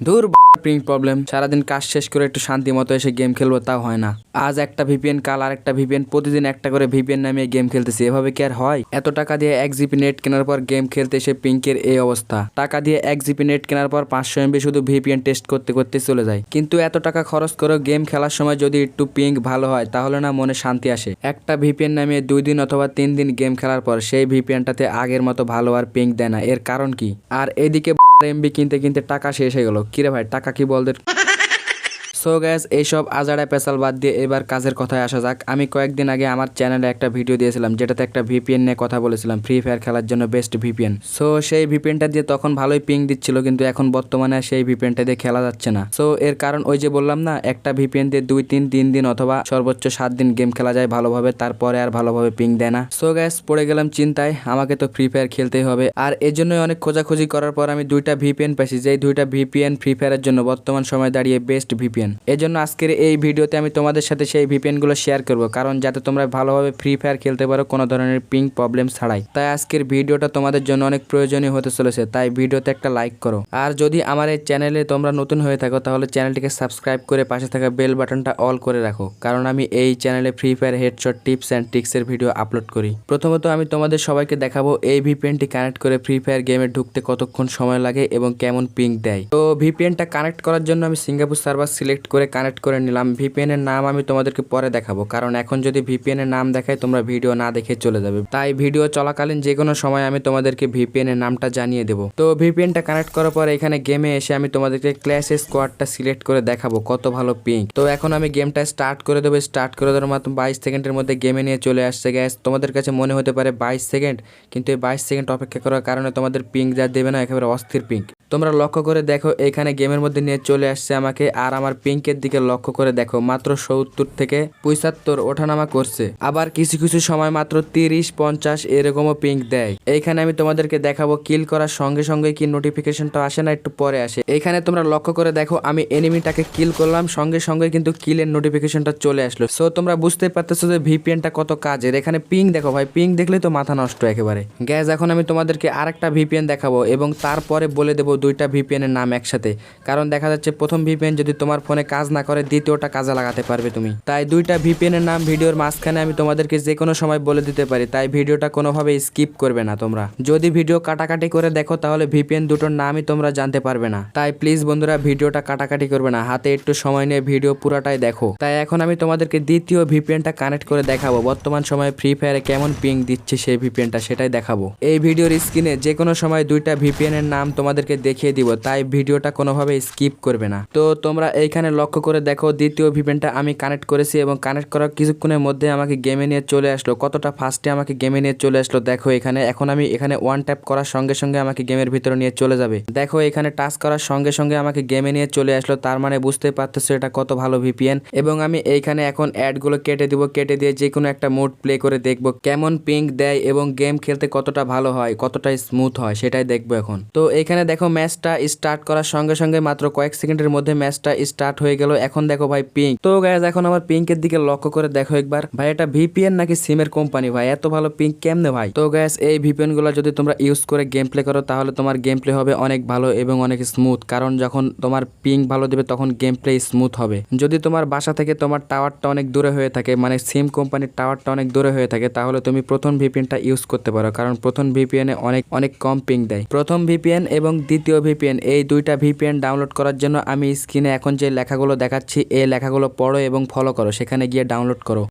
দূর প্রিং প্রবলেম সারাদিন কাজ শেষ করে একটু শান্তি মতো এসে গেম খেলব, তাও হয় না। আজ একটা ভিপিএন কাল আর একটা ভিপিএন প্রতিদিন একটা করে ভিপিএন নামিয়ে গেম খেলতেছি। এভাবে কি আর হয়? এত টাকা দিয়ে এক জিবি নেট কেনার পর গেম খেলতে এসে পিঙ্কের এই অবস্থা। টাকা দিয়ে এক জিবি নেট কেনার পর পাঁচশো এমবি শুধু ভিপিএন টেস্ট করতে করতে চলে যায়। কিন্তু এত টাকা খরচ করে গেম খেলার সময় যদি একটু পিঙ্ক ভালো হয়, তাহলে না মনে শান্তি আসে। একটা ভিপিএন নামিয়ে দুই দিন অথবা তিন দিন গেম খেলার পর সেই ভিপিএনটাতে আগের মতো ভালো আর পিঙ্ক দেয় না। এর কারণ কি? আর এদিকে এমবি কিনতে কিনতে টাকা শেষ হয়ে গেল। কিরে ভাই টাকা কি বলদের? সো গ্যাস এইসব আজাড়া পেশাল বাদ দিয়ে এবার কাজের কথায় আসা যাক। আমি কয়েকদিন আগে আমার চ্যানেলে একটা ভিডিও দিয়েছিলাম, যেটাতে একটা ভিপিএন নিয়ে কথা বলেছিলাম ফ্রি ফায়ার খেলার জন্য বেস্ট ভিপিএন। সো সেই ভিপিএনটা দিয়ে তখন ভালোই পিং দিচ্ছিল, কিন্তু এখন বর্তমানে সেই ভিপিএনটা দিয়ে খেলা যাচ্ছে না। সো এর কারণ ওই যে বললাম না, একটা ভিপিএন দিয়ে দুই, তিন তিন দিন অথবা সর্বোচ্চ সাত দিন গেম খেলা যায় ভালোভাবে, তারপরে আর ভালোভাবে পিং দেয় না। সো গ্যাস পড়ে গেলাম চিন্তায়, আমাকে তো ফ্রি ফায়ার খেলতেই হবে। আর এর জন্যই অনেক খোঁজাখুঁজি করার পর আমি দুইটা ভিপিএন পেয়েছি, যেই দুইটা ভিপিএন ফ্রি ফায়ারের জন্য বর্তমান সময় দাঁড়িয়ে বেস্ট ভিপিএন। এর জন্য আজকের এই ভিডিওতে আমি তোমাদের সাথে সেই ভিপিএনগুলো শেয়ার করব, কারণ যাতে তোমরা ভালোভাবে ফ্রি ফায়ার খেলতে পারো কোনো ধরনের পিং প্রবলেম ছাড়াই। তাই আজকের ভিডিওটা তোমাদের জন্য অনেক প্রয়োজনীয় হতে চলেছে, তাই ভিডিওতে একটা লাইক করো। আর যদি আমার এই চ্যানেলে তোমরা নতুন হয়ে থাকো, তাহলে চ্যানেলটিকে সাবস্ক্রাইব করে পাশে থাকা বেল বাটনটা অল করে রাখো, কারণ আমি এই চ্যানেলে free fire headshot tips and ট্রিক্সের video upload করি। প্রথমত আমি তোমাদের সবাইকে দেখাবো এই ভিপিএনটি কানেক্ট করে ফ্রি ফায়ার গেমে ঢুকতে কতক্ষণ সময় লাগে এবং কেমন পিং দেয়। তো ভিপিএনটা কানেক্ট করার জন্য আমি সিঙ্গাপুর সার্ভার সিলেক্ট করে কানেক্ট করে নিলাম। ভিপিএন এর নাম আমি তোমাদেরকে পরে দেখাবো। কারণ এখন যদি ভিপিএন এর নাম দেখাই, তোমরা ভিডিও না দেখে চলে যাবে। তাই ভিডিও চলাকালীন যে কোনো সময় আমি তোমাদেরকে ভিপিএন এর নামটা জানিয়ে দেবো। তো ভিপিএনটা কানেক্ট করার পর এখানে গেমে এসে আমি তোমাদেরকে ক্ল্যাশ স্কোয়াডটা সিলেক্ট করে দেখাবো। কত ভালো পিং তো এখন আমি গেমটা স্টার্ট করে দেবো। স্টার্ট করে দেওয়ার মাত্র বাইশ সেকেন্ডের মধ্যে গেমে নিয়ে চলে আসছে গ্যাস তোমাদের কাছে মনে হতে পারে বাইশ সেকেন্ড, কিন্তু এই বাইশ সেকেন্ড অপেক্ষা করার কারণে তোমাদের পিং যা দেবে না, একেবারে অস্থির পিং তোমরা লক্ষ্য করে দেখো, এখানে গেমের মধ্যে নিয়ে চলে আসছে আমাকে আর আমার পিঙ্কের দিকে লক্ষ্য করে দেখো, মাত্র সত্তর থেকে পঁচাত্তর ওঠানামা করছে। আবার কিছু কিছু সময় মাত্র তিরিশ, পঞ্চাশ এরকমও পিঙ্ক দেয়। এইখানে আমি তোমাদেরকে দেখাবো কিল করার সঙ্গে সঙ্গে কি নোটিফিকেশনটা আসে না একটু পরে আসে। এখানে তোমরা লক্ষ্য করে দেখো, আমি এনিমিটাকে কিল করলাম, সঙ্গে সঙ্গে কিন্তু কিলের নোটিফিকেশনটা চলে আসলো। সো তোমরা বুঝতে পারতেছো যে ভিপিএনটা কত কাজের। এখানে পিং দেখো ভাই পিং দেখলেই তো মাথা নষ্ট একেবারে। গ্যাস এখন আমি তোমাদেরকে আরেকটা ভিপিএন দেখাবো এবং তারপরে বলে দেবো দুইটা ভিপিএন এর নাম একসাথে। কারণ দেখা যাচ্ছে প্রথম ভিপিএন যদি তোমার ফোনে কাজ না করে দ্বিতীয়টা কাজে লাগাতে পারবে তুমি। তাই দুইটা ভিপিএন এর নাম ভিডিওর মাঝখানে আমি তোমাদেরকে যে কোনো সময় বলে দিতে পারি, তাই ভিডিওটা কোনোভাবে স্কিপ করবে না তোমরা। যদি ভিডিও কাটাকাটি করে দেখো, তাহলে ভিপিএন দুটোর নামই তোমরা জানতে পারবে না। তাই প্লিজ বন্ধুরা, ভিডিওটা কাটাকাটি করবে না, হাতে একটু সময় নিয়ে ভিডিও পুরাটাই দেখো। তাই এখন আমি তোমাদেরকে দ্বিতীয় ভিপিএনটা কানেক্ট করে দেখাবো। বর্তমান সময়ে ফ্রি ফায়ারে কেমন পিং দিচ্ছে সেই ভিপিএনটা সেটাই দেখাবো। এই ভিডিওর স্ক্রিনে যে কোনো সময় দুইটা ভিপিএন এর নাম তোমাদেরকে দেখিয়ে দিব, তাই ভিডিওটা কোনোভাবে স্কিপ করবে না। তো তোমরা এইখানে লক্ষ্য করে দেখো, দ্বিতীয় ভিপিএনটা আমি কানেক্ট করেছি এবং কানেক্ট করার কিছুক্ষণের মধ্যে আমাকে গেমে নিয়ে চলে আসলো। কতটা ফাস্টে আমাকে গেমে নিয়ে চলে আসলো দেখো এখানে। এখন আমি এখানে ওয়ান ট্যাপ করার সঙ্গে সঙ্গে আমাকে গেমের ভিতরে নিয়ে চলে যাবে। দেখো এখানে টাচ করার সঙ্গে সঙ্গে আমাকে গেমে নিয়ে চলে আসলো, তার মানে বুঝতে পারতেছো এটা কত ভালো ভিপিএন এবং আমি এইখানে এখন অ্যাডগুলো কেটে দিব, কেটে দিয়ে যে কোনো একটা মুড প্লে করে দেখব, কেমন পিঙ্ক দেয় এবং গেম খেলতে কতটা ভালো হয়, কতটা স্মুথ হয়, সেটাই দেখব এখন। তো এখানে দেখো ম্যাচটা স্টার্ট করার সঙ্গে সঙ্গে মাত্র কয়েক সেকেন্ডের মধ্যে ম্যাচটা স্টার্ট হয়ে গেল। এখন দেখো ভাই পিঙ্ক তো গ্যাস এখন আমার পিঙ্কের দিকে লক্ষ্য করে দেখো একবার। ভাই, এটা ভিপিএন নাকি সিমের কোম্পানি ভাই? এত ভালো পিঙ্ক কেমনে ভাই? তো গ্যাস এই ভিপিএনগুলো যদি তোমরা ইউজ করে গেম প্লে করো, তাহলে তোমার গেম প্লে হবে অনেক ভালো এবং অনেক স্মুথ কারণ যখন তোমার পিঙ্ক ভালো দেবে, তখন গেম প্লে স্মুথ হবে। যদি তোমার বাসা থেকে তোমার টাওয়ারটা অনেক দূরে হয়ে থাকে মানে সিম কোম্পানির টাওয়ারটা অনেক দূরে হয়ে থাকে, তাহলে তুমি প্রথম ভিপিএনটা ইউজ করতে পারো। কারণ প্রথম ভিপিএন এ অনেক অনেক কম পিং দেয়। প্রথম ভিপিএন এবং দ্বিতীয় ভিপিএন এই দুইটা ভিপিএন ডাউনলোড করার জন্য আমি স্ক্রিনে এখন যে লেখাগুলো দেখাচ্ছি এই লেখাগুলো পড়ো এবং ফলো করো সেখানে গিয়ে ডাউনলোড করো।